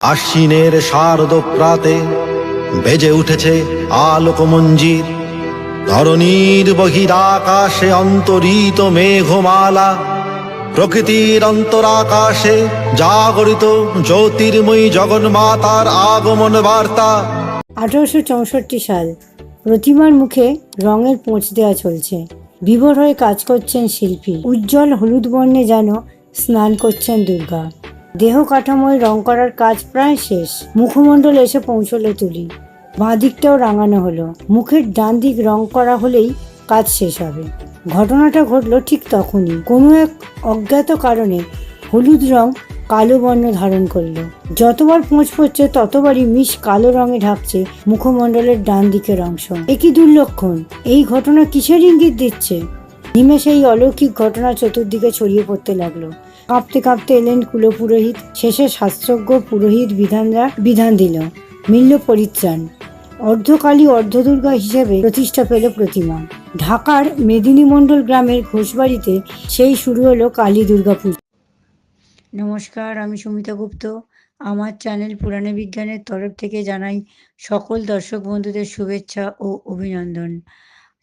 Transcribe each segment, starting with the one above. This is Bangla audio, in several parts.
আশ্বিনের শারদ প্রাতে বেজে উঠেছে আলোক মঞ্জির ধরণীর বহিরাকাশে অন্তরিত মেঘমালা, প্রকৃতির অন্তরাকাশে জাগরিত জ্যোতির্ময়ী জগন্মাতার আগমন বার্তা। আঠারোশো চৌষট্টি সাল, প্রতিমার মুখে রঙের পোঁচ দেওয়া চলছে। বিভোর হয়ে কাজ করছেন শিল্পী। উজ্জ্বল হলুদ বর্ণে যেন স্নান করছেন দুর্গা। দেহ কাঠামোয় রং করার কাজ প্রায় শেষ। মুখমণ্ডল এসে পৌঁছলো তুলি। বাঁ দিকটাও রাঙানো হলো। মুখের ডান দিক রং করা হলেই কাজ শেষ হবে। ঘটনাটা ঘটলো ঠিক তখনই। কোনো এক অজ্ঞাত কারণে হলুদ রং কালো বর্ণ ধারণ করল। যতবার পোঁছ পড়ছে ততবারই মিশ কালো রঙে ঢাকছে মুখমণ্ডলের ডান দিকের অংশ একই দুর্লক্ষণ? এই ঘটনা কিসের ইঙ্গিত দিচ্ছে? নিমেষে এই অলৌকিক ঘটনা চতুর্দিকে ছড়িয়ে পড়তে লাগল। কাঁপতে কাঁপতে এলেন কুলপুরোহিত। শেষে শাস্ত্রজ্ঞ পুরোহিত বিধানরা বিধান দিল, মিলল পরিত্রাণ। অর্ধকালী অর্ধদুর্গা হিসেবে প্রতিষ্ঠা পেল প্রতিমা। ঢাকার মেদিনী মণ্ডল গ্রামের ঘোষবাড়িতে সেই শুরু হলো কালী দুর্গা পুজো। নমস্কার, আমি সুমিতা গুপ্ত। আমার চ্যানেল পুরাণে বিজ্ঞানের তরফ থেকে জানাই সকল দর্শক বন্ধুদের শুভেচ্ছা ও অভিনন্দন।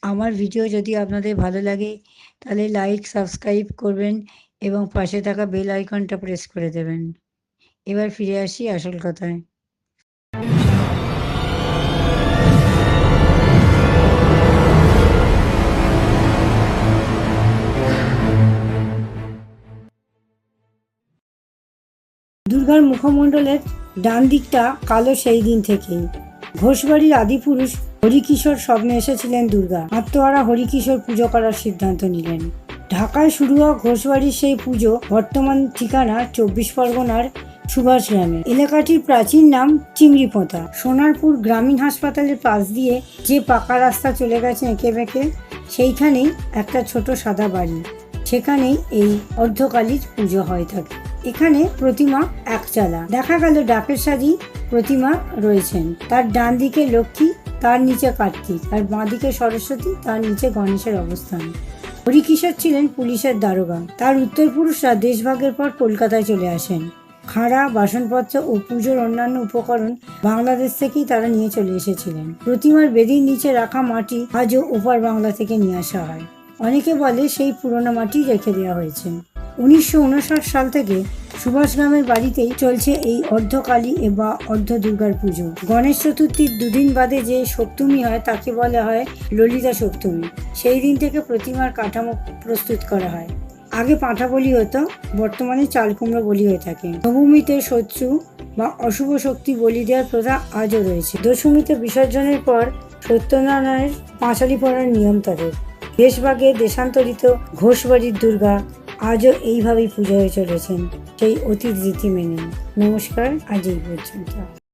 আমার ভিডিও যদি আপনাদের ভালো লাগে, তাহলে লাইক সাবস্ক্রাইব করবেন এবং পাশে থাকা বেল আইকনটা প্রেস করে দেবেন। এবার ফিরে আসি আসল কথায়। দুর্গার মুখমণ্ডলের ডান দিকটা কালো সেই দিন থেকেই। ঘোষবাড়ির আদিপুরুষ হরিকিশোর স্বপ্নে এসেছিলেন দুর্গা। আত্মহারা হরিকিশোর পুজো করার সিদ্ধান্ত নিলেন। ঢাকায় শুরু হওয়া ঘোষবাড়ির সেই পুজো বর্তমান ঠিকানা চব্বিশ পরগনার সুভাষ গ্রামে। এলাকাটির প্রাচীন নাম চিংড়িপোঁতা। সোনারপুর গ্রামীণ হাসপাতালের পাশ দিয়ে যে পাকা রাস্তা চলে গেছে এঁকে বেঁকে, সেইখানেই একটা ছোট সাদা বাড়ি। সেখানেই এই অর্ধকালীর পুজো হয়ে থাকে। এখানে প্রতিমা একচালা। দেখা গেল ডাকের সাজি প্রতিমা রয়েছেন। তার ডান দিকে লক্ষ্মী, তার নিচে কার্তিক। আর বাঁ দিকে সরস্বতী, তার নিচে গণেশের অবস্থান। হরিকিশোর ছিলেন পুলিশের দারোগা। তার উত্তরপুরুষরা দেশভাগের পর কলকাতায় চলে আসেন। খাড়া, বাসনপত্র ও পুজোর অন্যান্য উপকরণ বাংলাদেশ থেকেই তারা নিয়ে চলে এসেছিলেন। প্রতিমার বেদির নিচে রাখা মাটি আজও ওপার বাংলা থেকে নিয়ে আসা হয়। অনেকে বলে সেই পুরোনো মাটি রেখে দেওয়া হয়েছে। উনিশশো উনষাট সাল থেকে সুভাষ গ্রামের বাড়িতেই চলছে এই অর্ধকালী বা অর্ধ দুর্গার পুজো। গণেশ চতুর্থীর দুদিন বাদে যে সপ্তমী হয় তাকে বলা হয় ললিতা সপ্তমী। সেই দিন থেকে প্রতিমার কাঠামো প্রস্তুত করা হয়। আগে পাঁঠা বলি হতো, বর্তমানে চাল কুমড়ো বলি হয়ে থাকে। নবমীতে শত্রু বা অশুভ শক্তি বলি দেওয়ার প্রথা আজও রয়েছে। দশমীতে বিসর্জনের পর সত্যনারায়ণের পাঁচালি পড়ার নিয়ম তাদের। দেশভাগে দেশান্তরিত ঘোষবাড়ির দুর্গা আজও এইভাবেই পুজো হয়ে চলেছেন সেই অতীত রীতি মেনে। নমস্কার আজ এই পর্যন্ত।